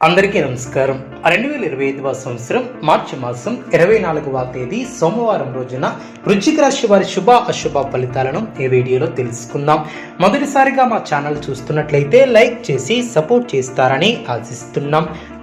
అందరికీ నమస్కారం. రెండు వేల ఇరవై ఐదవ సంవత్సరం మార్చి మాసం ఇరవై నాలుగవ తేదీ సోమవారం రోజున వృశ్చిక రాశి వారి శుభ అశుభ ఫలితాలను ఈ వీడియోలో తెలుసుకుందాం. మొదటిసారిగా మా ఛానల్ చూస్తున్నట్లయితే లైక్ చేసి సపోర్ట్ చేస్తారని ఆశిస్తున్నాం.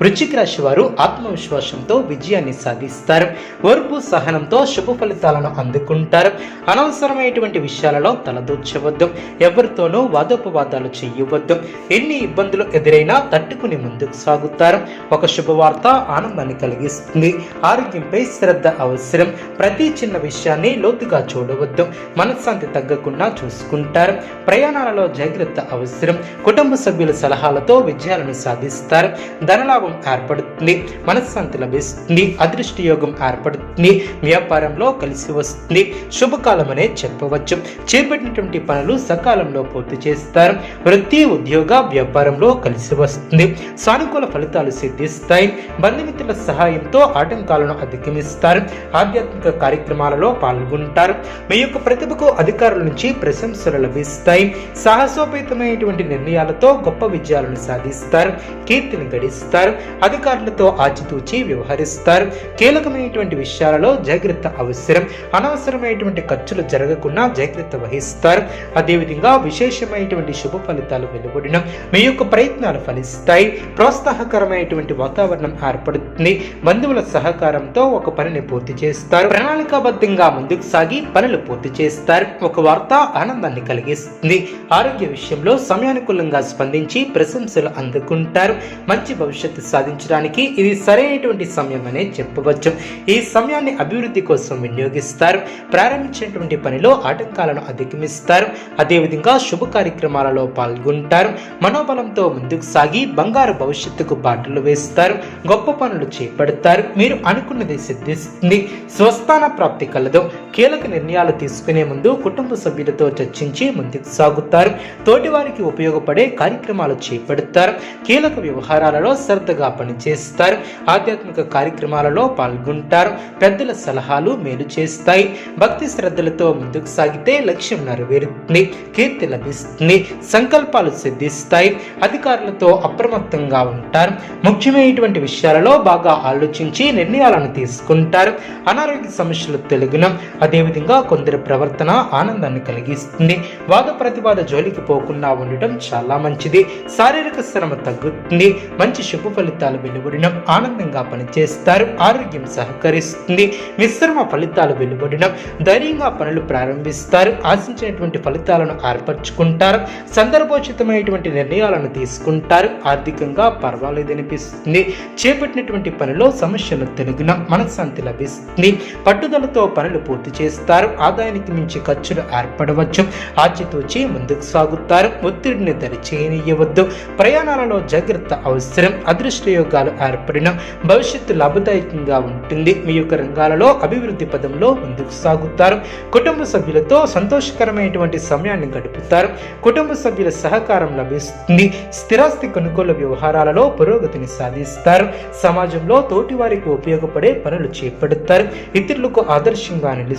వృశ్చిక రాశి వారు ఆత్మవిశ్వాసంతో విజయాన్ని సాధిస్తారు. ఓర్పు సహనంతో శుభ ఫలితాలను అందుకుంటారు. అనవసరమైనటువంటి విషయాలలో తలదూర్చవద్దు. ఎవరితోనూ వాదోపవాదాలు చేయవద్దు. ఎన్ని ఇబ్బందులు ఎదురైనా తట్టుకుని ముందుకు సాగుతారు. ఒక శుభవార్త ఆనందాన్ని కలిగిస్తుంది. ఆరోగ్యంపై శ్రద్ధ అవసరం. ప్రతి చిన్న విషయాన్ని లోతుగా చూడవద్దు. మనశ్శాంతి తగ్గకుండా చూసుకుంటారు. ప్రయాణాలలో జాగ్రత్త అవసరం. కుటుంబ సభ్యుల సలహాలతో విజయాలను సాధిస్తారు. ధనలాభ ఏర్పడుతుంది మనశ్శాంతి లభిస్తుంది అదృష్ట యోగం ఏర్పడుతుంది వ్యాపారంలో కలిసి వస్తుంది. శుభకాలం అనే చెప్పవచ్చు. చేపట్టినటువంటి పనులు సకాలంలో పూర్తి చేస్తారు. వృత్తి ఉద్యోగ వ్యాపారంలో కలిసి వస్తుంది. సానుకూల ఫలితాలు సిద్ధిస్తాయి. బంధుమిత్రుల సహాయంతో ఆటంకాలను అధిగమిస్తారు. ఆధ్యాత్మిక కార్యక్రమాలలో పాల్గొంటారు. మీ యొక్క ప్రతిభకు అధికారుల నుంచి ప్రశంసలు లభిస్తాయి. సాహసోపేతమైనటువంటి నిర్ణయాలతో గొప్ప విజయాలను సాధిస్తారు. కీర్తిని గడిస్తారు. అధికారులతో ఆచితూచి వ్యవహరిస్తారు. కీలకమైనటువంటి విషయాలలో జాగ్రత్త అవసరం. అనవసరమైనటువంటి ఖర్చులు జరగకుండా జాగ్రత్త వహిస్తారు. అదేవిధంగా విశేషమైనటువంటి శుభ ఫలితాలు వెలువడిన మీ యొక్క ప్రయత్నాలు ఫలిస్తాయి. ప్రోత్సాహకరమైనటువంటి వాతావరణం ఏర్పడుతుంది. బంధువుల సహకారంతో ఒక పనిని పూర్తి చేస్తారు. ప్రణాళికాబద్ధంగా ముందుకు సాగి పనులు పూర్తి చేస్తారు. ఒక వార్త ఆనందాన్ని కలిగిస్తుంది. ఆరోగ్య విషయంలో సమయానుకూలంగా స్పందించి ప్రశంసలు అందుకుంటారు. మంచి భవిష్యత్తు సాధించడానికి ఇది సరైనటువంటి సమయం అనే చెప్పవచ్చు. ఈ సమయాన్ని అభివృద్ధి కోసం వినియోగిస్తారు. ప్రారంభించినటువంటి పనిలో ఆటంకాలను అధిగమిస్తారు. అదేవిధంగా శుభ కార్యక్రమాలలో పాల్గొంటారు. మనోబలంతో ముందుకు సాగి బంగారు భవిష్యత్తుకు బాటలు వేస్తారు. గొప్ప పనులు చేపడతారు. మీరు అనుకున్నది సిద్ధిస్తుంది. స్వస్థాన ప్రాప్తి కలదు. కీలక నిర్ణయాలు తీసుకునే ముందు కుటుంబ సభ్యులతో చర్చించి ముందుకు సాగుతారు. తోటివారికి ఉపయోగపడే కార్యక్రమాలు చేపడతారు. కీలక వ్యవహారాలలో శ్రద్ధగా పనిచేస్తారు. ఆధ్యాత్మిక కార్యక్రమాలలో పాల్గొంటారు. పెద్దల సలహాలు మేలు చేస్తాయి. భక్తి శ్రద్ధలతో ముందుకు సాగితే లక్ష్యం నెరవేరుతుంది. కీర్తి లభిస్తుంది. సంకల్పాలు సిద్ధిస్తాయి. అధికారులతో అప్రమత్తంగా ఉంటారు. ముఖ్యమైనటువంటి విషయాలలో బాగా ఆలోచించి నిర్ణయాలను తీసుకుంటారు. అనారోగ్య సమస్యలు తెలుగునం. అదేవిధంగా కొందరి ప్రవర్తన ఆనందాన్ని కలిగిస్తుంది. వాద ప్రతివాద జోలికి పోకుండా ఉండటం చాలా మంచిది. శారీరక శ్రమ తగ్గుతుంది. మంచి శుభ ఫలితాలు వెలువడడం ఆనందంగా పనిచేస్తారు. ఆరోగ్యం సహకరిస్తుంది. మిశ్రమ ఫలితాలు వెలువడడం ధైర్యంగా పనులు ప్రారంభిస్తారు. ఆశించినటువంటి ఫలితాలను ఏర్పరచుకుంటారు. సందర్భోచితమైనటువంటి నిర్ణయాలను తీసుకుంటారు. ఆర్థికంగా పర్వాలేదనిపిస్తుంది. చేపట్టినటువంటి పనిలో సమస్యలు తెలుగున మనశ్శాంతి లభిస్తుంది. పట్టుదలతో పనులు పూర్తి చేస్తారు. ఆదాయానికి మించి ఖర్చులు ఏర్పడవచ్చు. ఆచితూచి ముందుకు సాగుతారు. ఒత్తిడిని దరిచేయనియవద్దు ప్రయాణాలలో జాగ్రత్త అవసరం. అదృష్ట యోగాలు ఏర్పడిన భవిష్యత్తు లాభదాయకంగా ఉంటుంది. మీ యొక్క రంగాలలో అభివృద్ధి పదంలో ముందుకు సాగుతారు. కుటుంబ సభ్యులతో సంతోషకరమైనటువంటి సమయాన్ని గడుపుతారు. కుటుంబ సభ్యుల సహకారం లభిస్తుంది. స్థిరాస్తి కొనుగోలు వ్యవహారాలలో పురోగతిని సాధిస్తారు. సమాజంలో తోటివారికి ఉపయోగపడే పనులు చేపడతారు. ఇతరులకు ఆదర్శంగా నిలుస్తారు.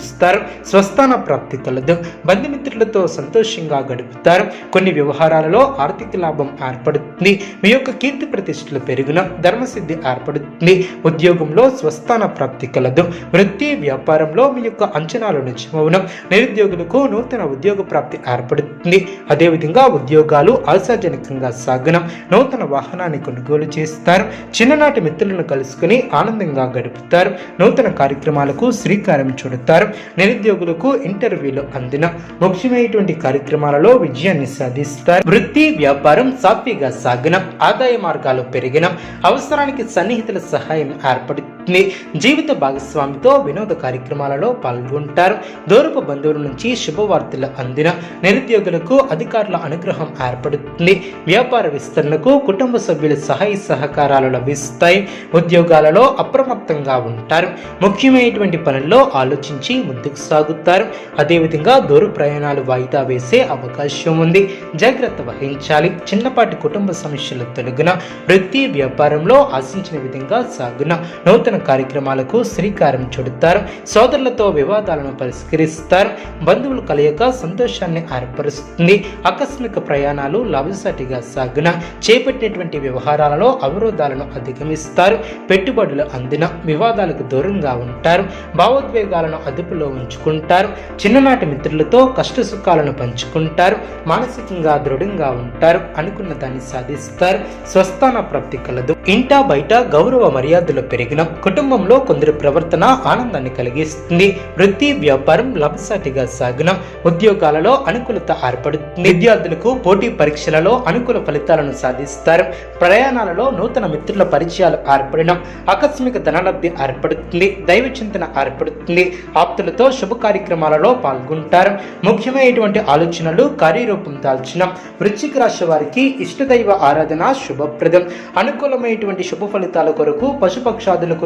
స్వస్థాన ప్రాప్తి కలదు బంధుమిత్రులతో సంతోషంగా గడుపుతారు. కొన్ని వ్యవహారాలలో ఆర్థిక లాభం ఏర్పడుతుంది మీ యొక్క కీర్తి ప్రతిష్టలు పెరుగున ధర్మసిద్ధి ఏర్పడుతుంది. ఉద్యోగంలో స్వస్థాన ప్రాప్తి కలదు వృత్తి వ్యాపారంలో మీ యొక్క అంచనాలు నిజమవునం నిరుద్యోగులకు నూతన ఉద్యోగ ప్రాప్తి ఏర్పడుతుంది. అదేవిధంగా ఉద్యోగాలు ఆశాజనకంగా సాగనం నూతన వాహనాన్ని కొనుగోలు చేస్తారు చిన్ననాటి మిత్రులను కలుసుకుని ఆనందంగా గడుపుతారు నూతన కార్యక్రమాలకు శ్రీకారం చుడతారు. నిరుద్యోగులకు ఇంటర్వ్యూలు అందిన ముఖ్యమైనటువంటి కార్యక్రమాలలో విజయాన్ని సాధిస్తారు. వృత్తి వ్యాపారం సాఫీగా సాగిన ఆదాయ మార్గాలు పెరిగిన అవసరానికి సన్నిహితుల సహాయం ఏర్పడి ఉంటుంది జీవిత భాగస్వామితో వినోద కార్యక్రమాలలో పాల్గొంటారు. దూరపు బంధువుల నుంచి శుభవార్తలు అందిన నిరుద్యోగులకు అధికారుల అనుగ్రహం ఏర్పడుతుంది. వ్యాపార విస్తరణకు కుటుంబ సభ్యుల సహాయ సహకారాలు లభిస్తాయి. ఉద్యోగాలలో అప్రమత్తంగా ఉంటారు. ముఖ్యమైనటువంటి పనుల్లో ఆలోచించి ముందుకు సాగుతారు. అదేవిధంగా దూర ప్రయాణాలు వాయిదా వేసే అవకాశం ఉంది. జాగ్రత్త వహించాలి. చిన్నపాటి కుటుంబ సమస్యలు తొలగిన వృత్తి వ్యాపారంలో ఆశించిన విధంగా సాగున నూతన కార్యక్రమాలకు శ్రీకారం చుడతారు. సోదరులతో వివాదాలను పరిష్కరిస్తారు. బంధువులు కలయిక సంతోషాన్ని ఏర్పరుస్తుంది. ఆకస్మిక ప్రయాణాలు లాభసాటిగా సాగున చేపట్టినటువంటి వ్యవహారాలలో అవరోధాలను అధిగమిస్తారు. పెట్టుబడులు అందిన వివాదాలకు దూరంగా ఉంటారు. భావోద్వేగాలను అదుపులో ఉంచుకుంటారు. చిన్ననాటి మిత్రులతో కష్ట సుఖాలను పంచుకుంటారు. మానసికంగా దృఢంగా ఉంటారు. అనుకున్న దాన్ని సాధిస్తారు. స్వస్థాన ప్రాప్తి కలదు. ఇంటా బయట గౌరవ మర్యాదలు పెరిగిన కుటుంబంలో కొందరి ప్రవర్తన ఆనందాన్ని కలిగిస్తుంది. వృత్తి వ్యాపారం లభసాటిగా సాగనం ఉద్యోగాలలో అనుకూలత ఏర్పడుతుంది. విద్యార్థులకు పోటీ పరీక్షలలో అనుకూల ఫలితాలను సాధిస్తారు. ప్రయాణాలలో నూతన మిత్రుల పరిచయాలు ఏర్పడడం ఆకస్మిక ధనలబ్ధి ఏర్పడుతుంది. దైవ చింతన ఏర్పడుతుంది. ఆప్తులతో శుభ కార్యక్రమాలలో పాల్గొంటారు. ముఖ్యమైనటువంటి ఆలోచనలు కార్యరూపం దాల్చడం వృశ్చిక రాశి వారికి ఇష్టదైవ ఆరాధన శుభప్రదం. అనుకూలమైనటువంటి శుభ ఫలితాల కొరకు పశుపక్షాదులకు